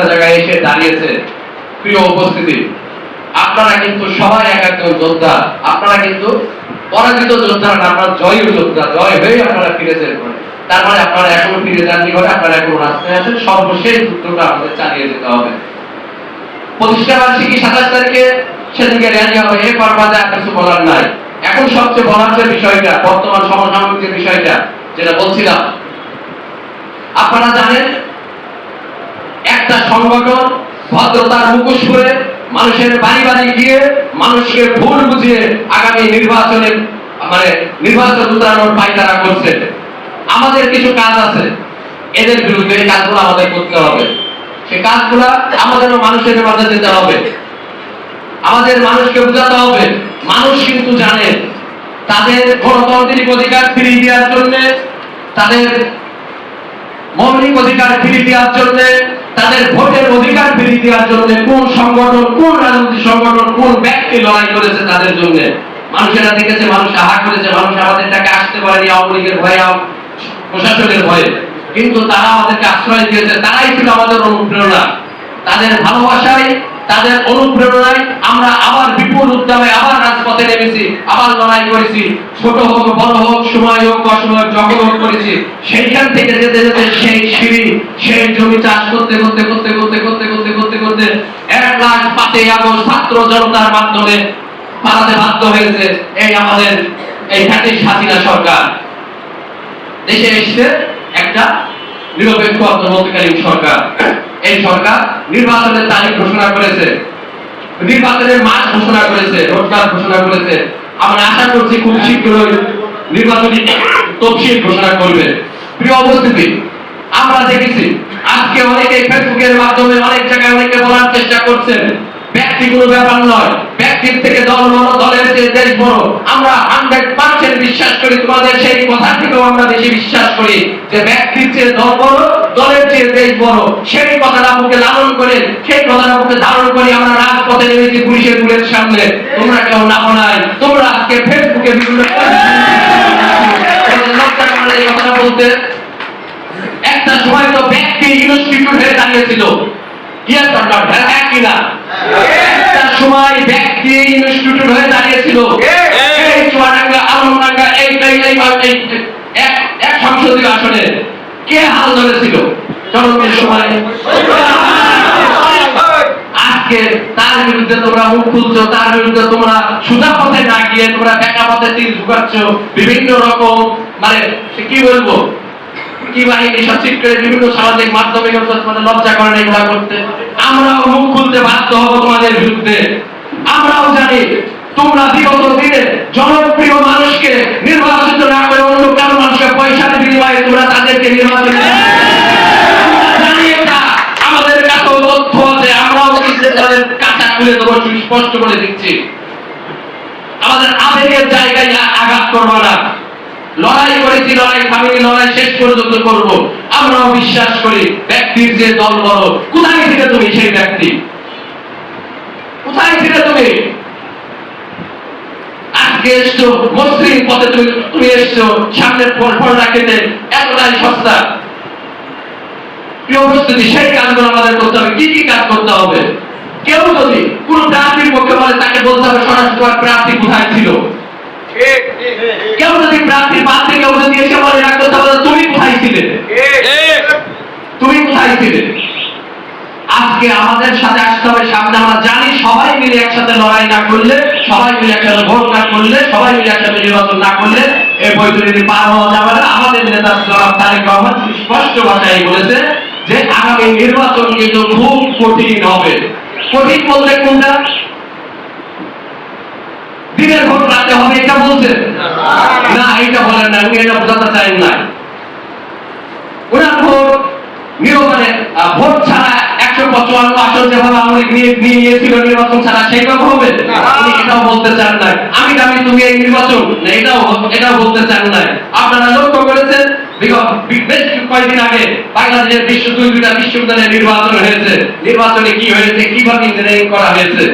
জায়গায় এসে দাঁড়িয়েছে প্রিয় উপস্থিতি। আপনারা কিন্তু সবাই যোদ্ধা। আপনারা কিন্তু পরাজিত না, আপনারা জয়ী যোদ্ধা। জয় হয়ে আপনারা ফিরেছেন তার মানে আপনারা এখনও ফিরে যাননি আপনারা এখনও রাস্তায় আছেন। সর্বশেষ যুদ্ধটা আমাদের চালিয়ে যেতে হবে। প্রতিষ্ঠা বার্ষিকী সাতাশ তারিখে? হবে। এ পর্বাদে আর কিছু বলার নাই। এখন সবচেয়ে বলার যে বিষয়টা, বর্তমান সমসাময়িক যে বিষয়টা, যেটা বলছিলাম, আপনারা জানেন একটা সংগঠন ভদ্রতার মুখোশ পরে মানুষের বাড়ি বাড়ি গিয়ে মানুষকে ভুল বুঝিয়ে আগামী নির্বাচনে মানে নির্বাচন উতরানোর পায়তারা করছে। আমাদের কিছু কাজ আছে। এদের বিরুদ্ধে এই কাজগুলো আমাদের করতে হবে। সে কাজগুলো আমাদেরও মানুষের মাঝে যেতে হবে। আমাদের মানুষকে বোঝাতে হবে, মানুষ কিন্তু জানে। তাদের গণতান্ত্রিক অধিকার ফিরিয়ে দেওয়ার জন্য তাদের মৌলিক অধিকার ফিরিয়ে দেওয়ার জন্য, তাদের ভোটের অধিকার ফিরিয়ে দেওয়ার জন্য কোন সংগঠন, কোন রাজনৈতিক সংগঠন, কোন ব্যক্তি লড়াই করেছে তাদের জন্য। মানুষেরা দেখেছে, মানুষ আহা করেছে, মানুষ আমাদের টাকা আসতে পারেনি, আওয়ামী লীগের ভয়ে প্রশাসনের ভয়ে কিন্তু তারা আমাদেরকে আশ্রয় দিয়েছে, তারাই ছিল আমাদের অনুপ্রেরণা। তাদের ভালোবাসায় তাদের অনুপ্রেরণায় আমরা আবার বিপুল উদ্যমে আবার রাজপথে নেমেছি, আবার লড়াই করেছি। ছোট হোক, বড় হোক, সময় হোক, অসময় যখন হোক করেছি। সেইখান থেকে যেতে যেতে সেই সিঁড়ি, সেই জমি চাষ করতে করতে করতে করতে করতে করতে করতে করতে এক লাখ পাঁচই আগস্ট ছাত্র জনতার মাধ্যমে পালাতে বাধ্য হয়েছে এই আমাদের, এই ফ্যাটিস হাসিনা সরকার। দেশে এসছে একটা নিরপেক্ষ অন্তর্বর্তীকালীন সরকার। এই সরকার নির্বাচনের তারিখ ঘোষণা করেছে। নির্বাচনের মাস ঘোষণা করেছে রোজগার ঘোষণা করেছে। আমরা আশা করছি খুব শীঘ্রই নির্বাচনী তফসিল ঘোষণা করবে। প্রিয় উপস্থিতি, আমরা দেখেছি আজকে অনেকে ফেসবুকের মাধ্যমে অনেক জায়গায় অনেকে বলার চেষ্টা করছেন, ব্যক্তি কোনো ব্যাপার নয়। ব্যক্তির থেকে দল বড়, দলের চেয়ে দেশ বড়। আমরা হান্ড্রেড বিশ্বাস করি, তোমাদের সেই কথা থেকেও আমরা বেশি বিশ্বাস করি যে ব্যক্তির চেয়ে দল বড়, দলের চেয়ে দেশ বড়। সেই কথাটা মুখে লালন করে, সেই কথাটা মুখে ধারণ করে আমরা রাজপথে নেমেছি পুলিশের বুলের সামনে। তোমরা কেউ নামো নাই। তোমরা আজকে ফেসবুকে বিভিন্ন না এই বলতে। একটা সময় তো ব্যক্তি ইনস্টিটিউট হয়ে দাঁড়িয়েছিল। ইয়ার দরকার হ্যাঁ কিনা একটা সময় ব্যক্তি ইনস্টিটিউট হয়ে দাঁড়িয়েছিল। বিভিন্ন রকম মানে কি বলব? কি বাহিনী সচিব করে বিভিন্ন সামাজিক মাধ্যমে তোমাদের লজ্জা করে এগুলা করতে। আমরাও মুখ খুলতে বাধ্য হব তোমাদের বিরুদ্ধে। আমরাও জানি তোমরা বিগত দিনে জনপ্রিয় মানুষকে নির্বাচিত না করে অন্য কারও মানুষকে পয়সার বিনিময়ে তোমরা তাদেরকে নির্বাচিত আমাদের তথ্য আছে। আমরাও তাদের কাঁচা খুলে দেবো স্পষ্ট করে দিচ্ছি। আমাদের আবেগের জায়গায় আঘাত করব না। লড়াই করেছি, লড়াই লড়াই শেষ পর্যন্ত করব। আমরাও বিশ্বাস করি, ব্যক্তির যে দল কোথায় ছিলে তুমি সেই ব্যক্তি? কোথায় ছিলে তুমি? আজকে এসছো মসৃণ পথে তুমি তুমি এসছো সামনে ফল রাখেতে এতটাই সস্তা। প্রিয় উপস্থিতি সেই কাজগুলো আমাদের করতে হবে। কি কি কাজ করতে হবে? কেউ যদি কোন প্রার্থীর পক্ষে বলে তাকে বলতে হবে সরাসরি প্রার্থী কোথায় ছিল? কেউ যদি প্রার্থীর প্রার্থী কেউ যদি এসে বলে রাখতে তাহলে তুমি কোথায় ছিলে তুমি কোথায় ছিলে আজকে আমাদের সাথে আসতে হবে সামনে। আমরা জানি সবাই মিলে একসাথে লড়াই না করলে সবাই মিলে একসাথে ভোট না করলে সবাই মিলে একসাথে নির্বাচন না করলে এই বৈতরণী পার হওয়া যাবে না। আমাদের নেতা জনাব তারেক রহমান স্পষ্ট ভাষায় বলেছে যে আগামী নির্বাচন কিন্তু খুব কঠিন হবে। কঠিন বলতে কোনটা? দিনের ভোট রাতে হবে এটা বলছেন না এটা বলেন না উনি এটা বোঝাতে চাই না ওনার ভোট নির্বাচনে আহ, ভোট ছাড়া যেভাবে আওয়ামী লীগ নিয়ে নিয়ে নিয়েছিল নির্বাচন ছাড়া সেইভাবে হবে? উনি এটাও বলতে চান নাই আমি তুমি এই নির্বাচন এটাও এটাও বলতে চান নাই আপনারা লক্ষ্য করেছেন? বেশ কয়েকদিন আগে বাংলাদেশের বিশ্ব দুই দুইটা বিশ্ববিদ্যালয়ে নির্বাচন হয়েছে। নির্বাচনে কি হয়েছে? কীভাবে ইঞ্জিনিয়ারিং করা হয়েছে?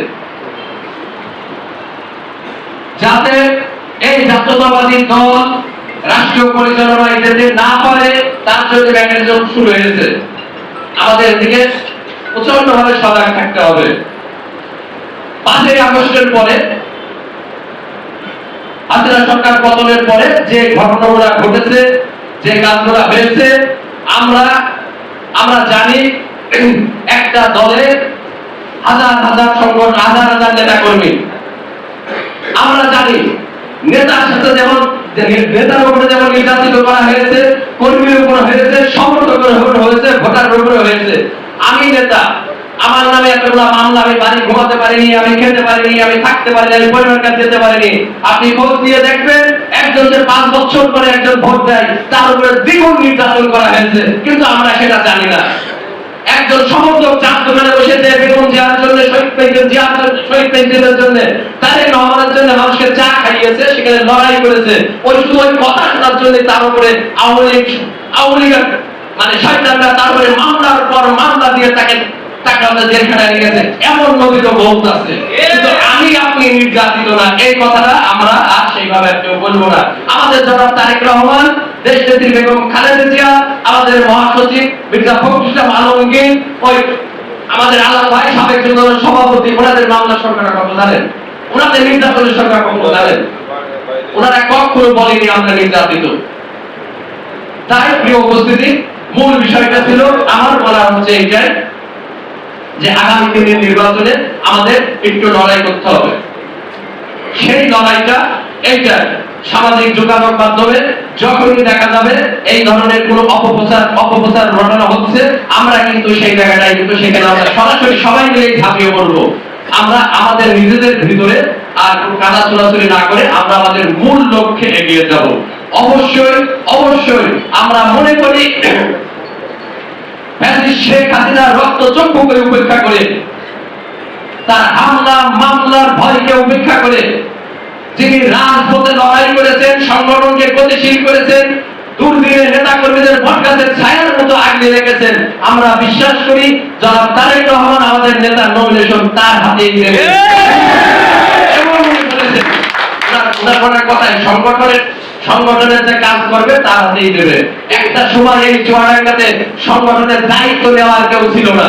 যাতে এই জাতীয়তাবাদী দল রাষ্ট্রীয় পরিচালনায় যেতে না পারে তার জন্য মেকানিজম শুরু হয়েছে। আমাদের দিকে প্রচণ্ড ভাবে সজাগ থাকতে হবে। পাঁচই আগস্টের পরে সরকার পতনের পরে যে ঘটেছে, যে আমরা আমরা জানি একটা দলের হাজার হাজার সংগঠন, হাজার হাজার নেতা কর্মী আমরা জানি নেতার সাথে যেমন নেতার উপরে যেমন নির্যাতিত করা হয়েছে, কর্মীর উপরে হয়েছে সমর্থকের হয়েছে ভোটারের উপরে হয়েছে আমি নেতা। আমার নামে এতগুলো মামলা, আমি বাড়ি ঘুমাতে পারিনি, আমি খেতে পারিনি, আমি থাকতে পারিনি, আমি পরিবার কাছে যেতে পারিনি। আপনি খোঁজ দিয়ে দেখবেন একজন যে পাঁচ বছর পরে একজন ভোট দেয়, তার উপরে দ্বিগুণ নির্যাতন করা হয়েছে। কিন্তু আমরা সেটা জানি না। একজন সমর্থক চার দোকানে বসেছে বেগম জিয়ার জন্য, শহীদ পেয়েছেন জিয়ার শহীদ পেয়েছেনের জন্য, তাদের রহমানের জন্য মানুষকে চা খাইয়েছে, সেখানে লড়াই করেছে। ওই শুধু ওই কথা শোনার জন্য তার উপরে আওয়ামী লীগ, আওয়ামী লীগের মানে শয়তানরা তার উপরে মামলার পর মামলা দিয়ে তাকে আমাদের জেলখানায় নিয়ে গেছে। এমন নবীত বহুত আছে। কিন্তু আমি আপনি নির্যাতিত না। এই কথাটা আমরা আর সেইভাবে কেউ বলব না। আমাদের জনাব তারেক রহমান, দেশ নেত্রী বেগম খালেদা জিয়া, আমাদের মহাসচিব মির্জা ফখরুল ইসলাম আলমগীর, ওই আমাদের আলম ভাই সাবেক সভাপতি, ওনাদের মামলা সরকার কত জানেন? ওনাদের নির্যাতনের সরকার কত জানেন? ওনারা কখনো বলেনি আমরা নির্যাতিত। তাই প্রিয় উপস্থিতি মূল বিষয়টা ছিল, আমার বলা হচ্ছে এইটাই যে আগামী দিনের নির্বাচনে আমাদের একটু লড়াই করতে হবে। সেই লড়াইটা এইটা, সামাজিক যোগাযোগ মাধ্যমে যখনই দেখা যাবে এই ধরনের কোনো অপপ্রচার অপপ্রচার ঘটনা হচ্ছে, আমরা কিন্তু সেই জায়গাটায় কিন্তু সেখানে আমরা সরাসরি সবাই মিলে ঝাঁপিয়ে পড়ব। আমরা আমাদের নিজেদের ভিতরে আর কোনো কাদা চোরাচুরি না করে আমরা আমাদের মূল লক্ষ্যে এগিয়ে যাব। অবশ্যই অবশ্যই আমরা মনে করি শেখ হাসিনা রক্ত চক্ষু করে উপেক্ষা করে, তার হামলা, মামলার ভয়কে উপেক্ষা করে, যিনি রাজপথে লড়াই করেছেন, সংগঠনকে গতিশীল করেছেন, দুর্দিনের নেতা কর্মীদের ভটকাছেন ছায়ার মতো আগলে রেখেছেন, আমরা বিশ্বাস করি জনাব তারেক রহমান আমাদের নেতার নমিনেশন তার ওনার কথায় সংগঠনের সংগঠনের যে কাজ করবে তার হাতেই দেবে একটা সময় এই চুয়াডাঙ্গাতে সংগঠনের দায়িত্ব নেওয়ার কেউ ছিল না।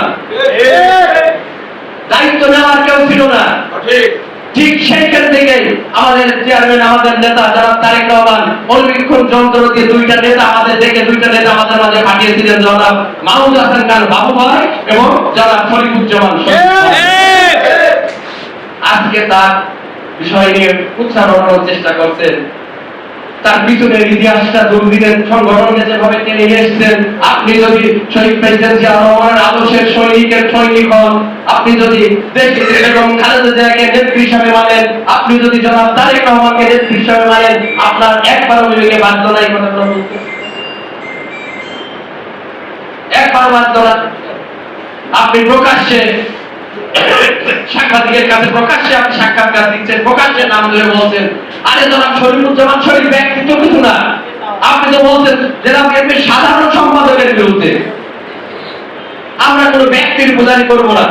দায়িত্ব নেওয়ার কেউ ছিল না। ঠিক সেইখান থেকে আমাদের চেয়ারম্যান আমাদের নেতা যারা তারেক রহমান যন্ত্র দিয়ে দুইটা নেতা আমাদের দেখে দুইটা নেতা আমাদের মাঝে পাঠিয়েছিলেন জনাব মাহমুদ হাসান খান বাবু ভাই এবং জনাব শরীফুজ্জামান আজকে তার বিষয় নিয়ে উচ্চারণের চেষ্টা করছেন তার পিছনের ইতিহাসটা দুর্দিনের সংগঠনকে যেভাবে টেনে এসেছেন, আপনি যদি শহীদ প্রেসিডেন্ট রহমানের আদর্শের সৈনিকের সৈনিক হন, আপনি যদি এরকম খালেদা জিয়াকে নেত্রী হিসাবে মানেন, আপনি যদি জনাব তারেক রহমানকে নেত্রী হিসাবে মানেন, আপনার একবারও বিবেকে বাধ্য নাই কথাগুলো একবার বাধ্য আপনি প্রকাশ্যে সাংবাদিকের কাছে প্রকাশ্যে আপনি সাক্ষাৎকার দিচ্ছেন, প্রকাশ্যে নাম ধরে বলছেন, আরে জনাব শরীফুজ্জামান শরীফ ব্যক্তিত্ব কিছু না। আপনি তো বলছেন জেলা বিএনপির সাধারণ সম্পাদকের বিরুদ্ধে। আমরা কোনো ব্যক্তির পূজারি করব না।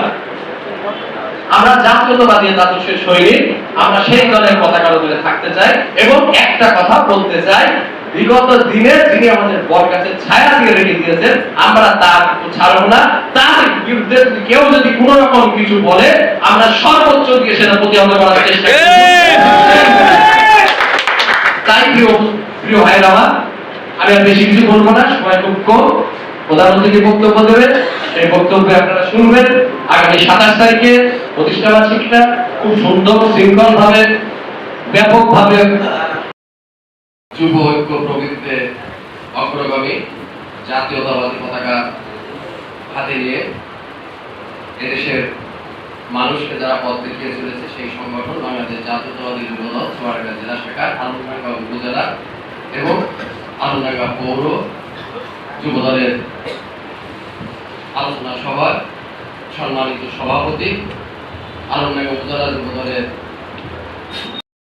আমরা জাতীয়তাবাদী আদর্শের সৈনিক আমরা সেই দলের পতাকার উপরে থাকতে চাই এবং একটা কথা বলতে চাই বিগত দিনে যিনি আমাদের বর কাছে ছায়া দিয়ে রেখে দিয়েছেন, আমরা তার ছাড়ব না। তার বিরুদ্ধে কেউ যদি কোনো রকম কিছু বলে, আমরা সর্বোচ্চ দিয়ে সেটা প্রতিহত করার চেষ্টা তাই প্রিয় প্রিয় আমি আর বেশি কিছু বলব না সময় খুব কম। প্রধানমন্ত্রী বক্তব্য দেবে, সেই বক্তব্যে আপনারা শুনবেন। আগামী সাতাশ তারিখে প্রতিষ্ঠা বার্ষিকীটা খুব সুন্দর শৃঙ্খল ভাবে ব্যাপক ভাবে যুব ঐক্য প্রবৃত্তিতে অগ্রগামী জাতীয়তাবাদী পতাকা হাতে নিয়ে এদেশের মানুষকে যারা পথ দেখিয়ে চলেছে, সেই সংগঠন বাংলাদেশ জাতীয়তাবাদী যুব দল চুয়াডাঙ্গা জেলা শাখার আলমডাঙ্গা উপজেলা এবং আলমডাঙ্গা পৌর যুব দলের আলোচনা সভার সম্মানিত সভাপতি আলমডাঙ্গা উপজেলা যুব দলের